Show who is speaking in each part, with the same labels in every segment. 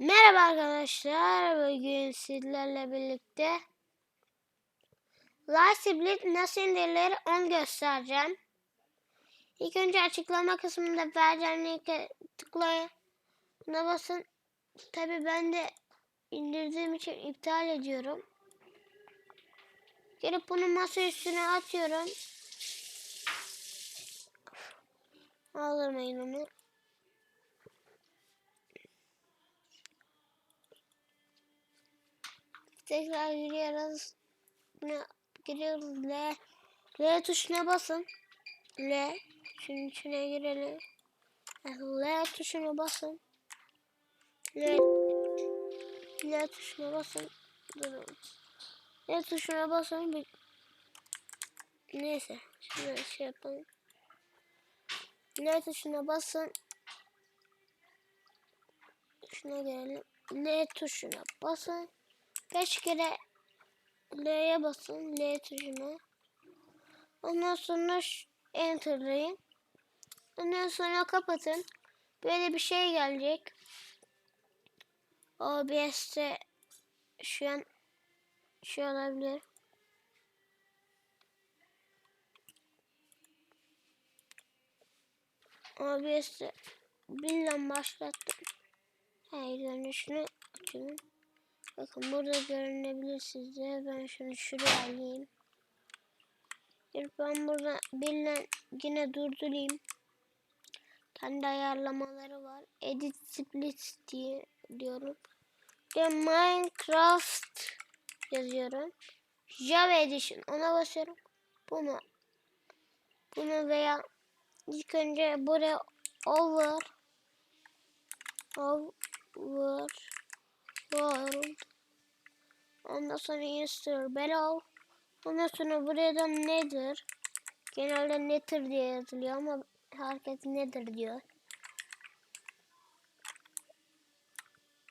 Speaker 1: Merhaba arkadaşlar. Bugün sizlerle birlikte Lightsplit nasıl indirilir onu göstereceğim. İlk önce açıklama kısmında vereceğim linke tıklayın. Basın. Tabi ben de indirdiğim için iptal ediyorum. Gelip bunu masa üstüne atıyorum. Aldırmayın onu. Tekrar giriyoruz. Buna giriyoruz. L. L tuşuna basın. L. Şunun içine girelim. L tuşuna basın. L. L tuşuna basın. Durun. L tuşuna basın. Neyse. Şunu şey yapalım. L tuşuna basın. Şuna gelelim. L tuşuna basın. Kaç kere L'ye basın. L tuşuna. Ondan sonra enter'layın. Ondan sonra kapatın. Böyle bir şey gelecek. OBS'te şu an şey olabilir. OBS'te birden başlattım. Hayır dönüşünü açıyorum. Bakın burada görünebilir sizde. Ben şunu şuraya alayım. Ben burada birle yine durdurayım. Kendi ayarlamaları var. Edit split diye diyorum. Ve Minecraft yazıyorum. Java Edition ona basıyorum. Bunu bunu veya ilk önce buraya over over world ondan sonra install below ondan sonra buradan nedir? Genelde nedir diye yazılıyor ama herkes nedir diyor.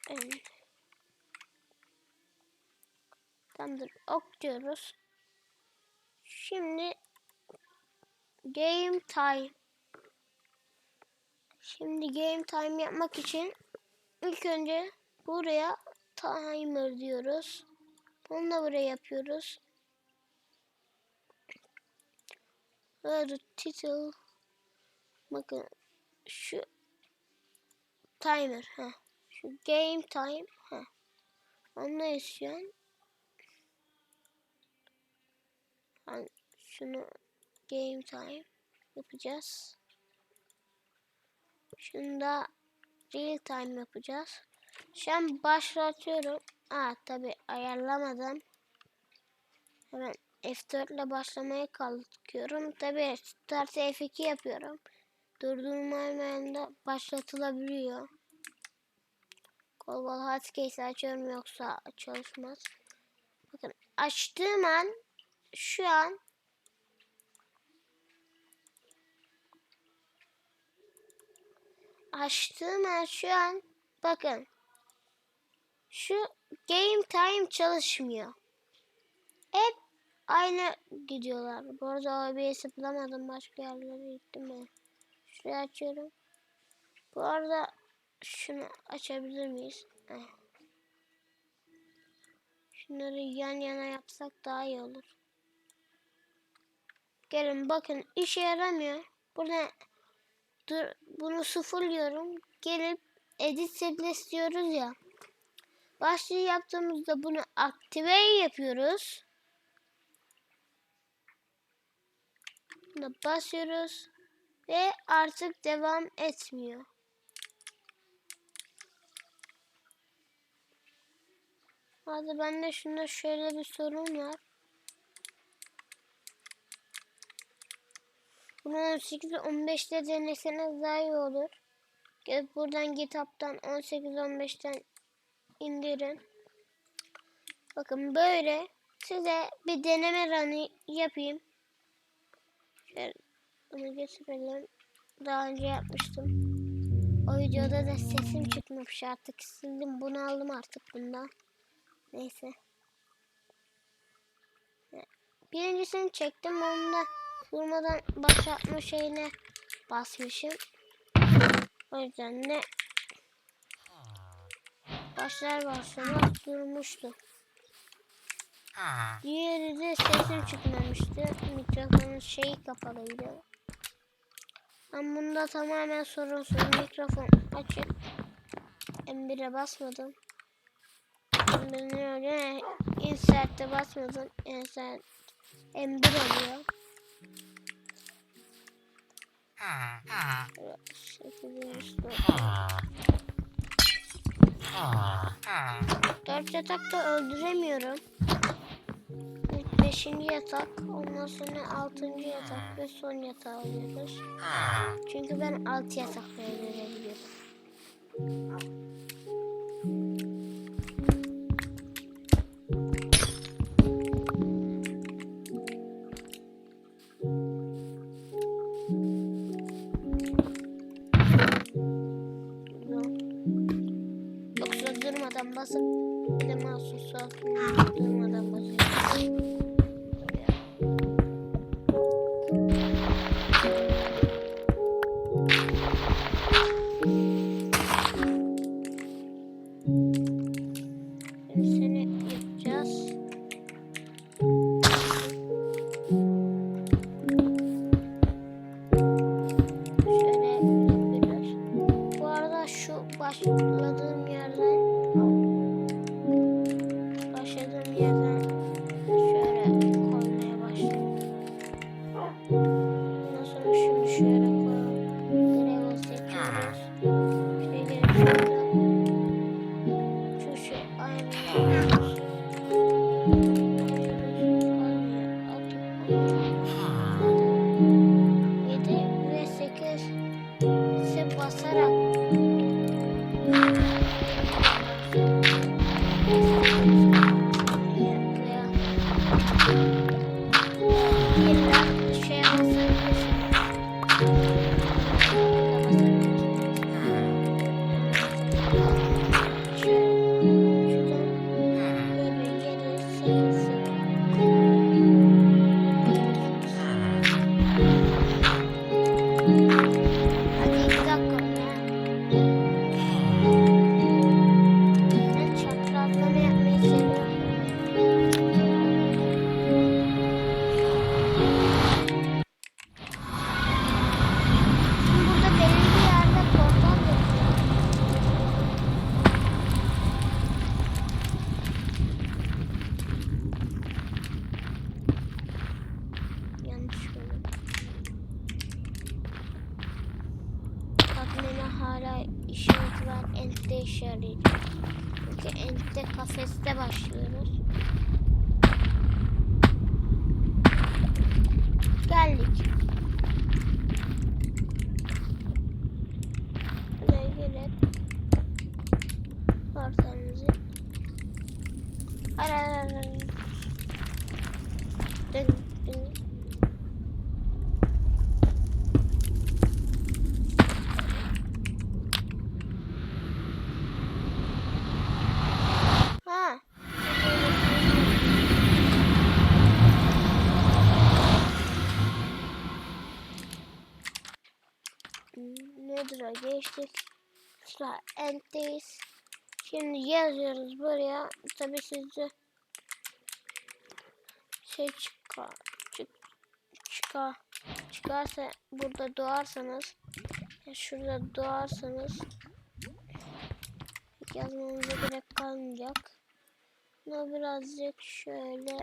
Speaker 1: Evet. tamamdır. Ok diyoruz. Şimdi game time. Şimdi game time yapmak için ilk önce buraya timer diyoruz. Bunu da buraya yapıyoruz. Böyle title. Bakın şu timer ha. Şu game time ha. Onu istiyorsun yani şunu game time yapacağız. Şunu da real time yapacağız. Şu an başlatıyorum. Aa tabi ayarlamadım. Hemen F4 ile başlamaya kalkıyorum. Tabi start F2 yapıyorum. Durdurma da başlatılabiliyor. Global Hotkey'i açıyorum yoksa çalışmaz. Bakın açtığım an şu an açtığım an şu an bakın şu game time çalışmıyor. Hep aynı gidiyorlar. Bu arada OBS'i bulamadım. Başka yerlere gittim ben. Şurayı açıyorum. Bu arada şunu açabilir miyiz? Heh. Şunları yan yana yapsak daha iyi olur. Gelin bakın işe yaramıyor. Burada dur, bunu sıfırlıyorum. Gelip edit setlist diyoruz ya. Başlığı yaptığımızda bunu aktive yapıyoruz. Buna basıyoruz. Ve artık devam etmiyor. Hadi bende şunda şöyle bir sorun var. Bunu 18 15'te deneseniz daha iyi olur. Gelip buradan GitHub'dan 18-15'ten indirin. Bakın böyle size bir deneme run'ı yapayım. Şöyle bunu getirelim. Daha önce yapmıştım. O videoda da sesim çıkmamış artık sildim. Bunu aldım artık bundan. Neyse. Birincisini çektim. Onu da durmadan başlatma şeyine basmışım. O yüzden de başlar başlamaz durmuştu. Diğeri de sesim çıkmamıştı. Mikrofonun şeyi kapalıydı. Ben bunda tamamen sorunsuz mikrofon açık. M1'e basmadım. Ben öyle insert'e basmadım. Insert M1 oluyor. Şekilde üstü. Dört yatakta öldüremiyorum. Beşinci yatak, ondan sonra altıncı yatak ve son yatağı alıyoruz. Çünkü ben altı yatakta öldürebiliyorum. Basıp altına durmadan basıyorum. Seni hala işareti var. Ent'te işaretleyeceğim. Çünkü Ent'te kafeste başlıyoruz. Geldik. Buraya gelip portalımızı ara ara dön. Ha. Geçtik. Sıra end'deyiz. Şimdi yazıyoruz buraya. Tabi sizce şey çıkar. Çık, çıkar. Çıkarsa burada doğarsanız şurada doğarsanız yazmanıza gerek kalmayacak. Bunu birazcık şöyle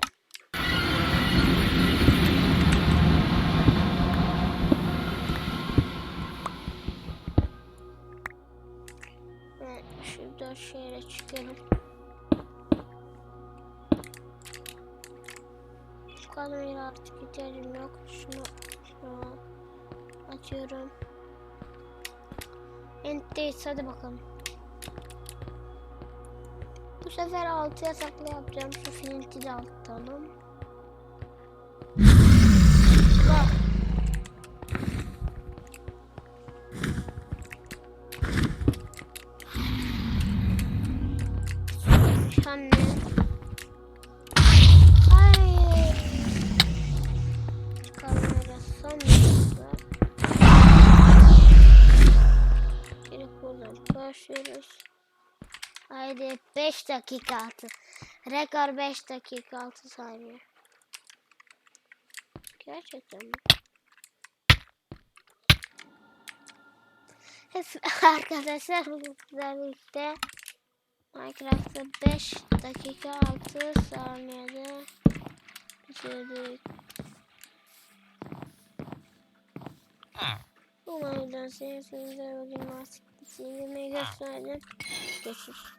Speaker 1: şurada şöyle çıkalım. Bu kadarıyla artık ihtiyacım yok. Şunu, şunu atıyorum. End'deyiz hadi bakalım. Bu sefer altı yasaklı yapacağım. Şu flinti de atalım. Bak. Başlıyoruz. Haydi 5 dakika 6. Rekor 5 dakika 6 saniye. Gerçekten mi? Arkadaşlar sizlerle birlikte Minecraft'ta 5 dakika 6 saniyede bitirdik. Umarım sevdiğiniz bugün bahsettiğim yemeği gösterdim. Geçmiş.